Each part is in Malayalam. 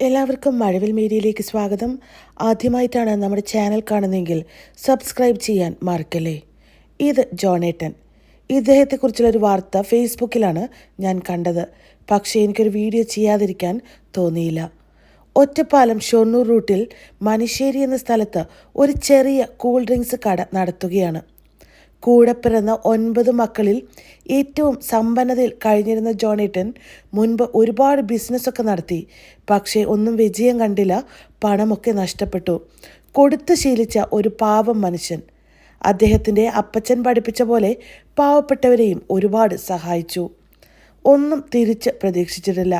എല്ലാവർക്കും മഴവിൽ മീഡിയയിലേക്ക് സ്വാഗതം. ആദ്യമായിട്ടാണ് നമ്മുടെ ചാനൽ കാണുന്നതെങ്കിൽ സബ്സ്ക്രൈബ് ചെയ്യാൻ മറക്കല്ലേ? ഇത് ജോണേട്ടൻ. ഇദ്ദേഹത്തെക്കുറിച്ചുള്ളൊരു വാർത്ത ഫേസ്ബുക്കിലാണ് ഞാൻ കണ്ടത്. പക്ഷേ എനിക്കൊരു വീഡിയോ ചെയ്യാതിരിക്കാൻ തോന്നിയില്ല. ഒറ്റപ്പാലം ഷൊർണൂർ റൂട്ടിൽ മണിശ്ശേരി എന്ന സ്ഥലത്ത് ഒരു ചെറിയ കൂൾ ഡ്രിങ്ക്സ് കട നടത്തുകയാണ്. കൂടെ പിറന്ന ഒൻപത് മക്കളിൽ ഏറ്റവും സമ്പന്നതയിൽ കഴിഞ്ഞിരുന്ന ജോണേട്ടൻ മുൻപ് ഒരുപാട് ബിസിനസ്സൊക്കെ നടത്തി പക്ഷേ ഒന്നും വിജയം കണ്ടില്ല പണമൊക്കെ നഷ്ടപ്പെട്ടു. കൊടുത്തു ശീലിച്ച ഒരു പാവം മനുഷ്യൻ. അദ്ദേഹത്തിന്റെ അപ്പച്ചൻ പഠിപ്പിച്ച പോലെ പാവപ്പെട്ടവരെയും ഒരുപാട് സഹായിച്ചു. ഒന്നും തിരിച്ച് പ്രതീക്ഷിച്ചിട്ടില്ല.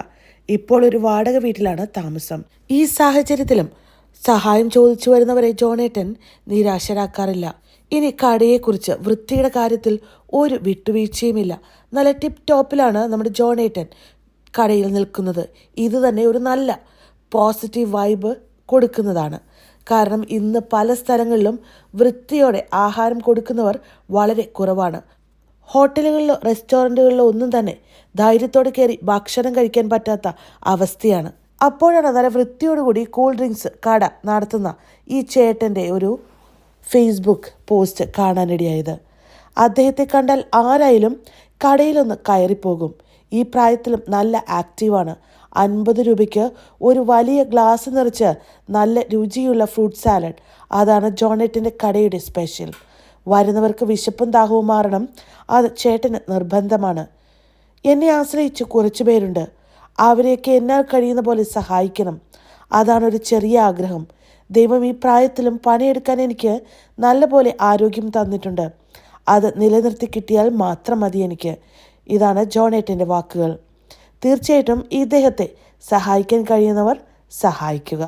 ഇപ്പോൾ ഒരു വാടക വീട്ടിലാണ് താമസം. ഈ സാഹചര്യത്തിലും സഹായം ചോദിച്ചു വരുന്നവരെ ജോണേട്ടൻ നിരാശരാക്കാറില്ല. ഇനി കടയെക്കുറിച്ച് വൃത്തിയുടെ കാര്യത്തിൽ ഒരു വിട്ടുവീഴ്ചയുമില്ല. നല്ല ടിപ്പ് ടോപ്പിലാണ് നമ്മുടെ ജോണേട്ടൻ കടയിൽ നിൽക്കുന്നത്. ഇത് തന്നെ ഒരു നല്ല പോസിറ്റീവ് വൈബ് കൊടുക്കുന്നതാണ്. കാരണം ഇന്ന് പല സ്ഥലങ്ങളിലും വൃത്തിയോടെ ആഹാരം കൊടുക്കുന്നവർ വളരെ കുറവാണ്. ഹോട്ടലുകളിലോ റെസ്റ്റോറന്റുകളിലോ ഒന്നും തന്നെ ധൈര്യത്തോടെ കയറി ഭക്ഷണം കഴിക്കാൻ പറ്റാത്ത അവസ്ഥയാണ്. അപ്പോഴാണ് നല്ല വൃത്തിയോടുകൂടി കൂൾ ഡ്രിങ്ക്സ് കട നടത്തുന്ന ഈ ചേട്ടന്റെ ഒരു ഫേസ്ബുക്ക് പോസ്റ്റ് കാണാനിടയായത് അദ്ദേഹത്തെ കണ്ടാൽ ആരായാലും കടയിലൊന്ന് കയറിപ്പോകും. ഈ പ്രായത്തിലും നല്ല ആക്റ്റീവാണ് അൻപത് രൂപയ്ക്ക് ഒരു വലിയ ഗ്ലാസ് നിറച്ച് നല്ല രുചിയുള്ള ഫ്രൂട്ട് സാലഡ് അതാണ് ജോണറ്റിന്റെ കടയുടെ സ്പെഷ്യൽ വരുന്നവർക്ക് വിശപ്പും ദാഹവും മാറണം. അത് ചേട്ടന് നിർബന്ധമാണ്. എന്നെ ആശ്രയിച്ച് കുറച്ചു പേരുണ്ട്. അവരെയൊക്കെ എന്നാൽ കഴിയുന്ന പോലെ സഹായിക്കണം. അതാണ് ഒരു ചെറിയ ആഗ്രഹം. ദൈവം ഈ പ്രായത്തിലും പണിയെടുക്കാൻ എനിക്ക് നല്ലപോലെ ആരോഗ്യം തന്നിട്ടുണ്ട്. അത് നിലനിർത്തി കിട്ടിയാൽ മാത്രം മതി എനിക്ക്. ഇതാണ് ജോണേട്ടന്റെ വാക്കുകൾ. തീർച്ചയായിട്ടും ഇദ്ദേഹത്തെ സഹായിക്കാൻ കഴിയുന്നവർ സഹായിക്കുക.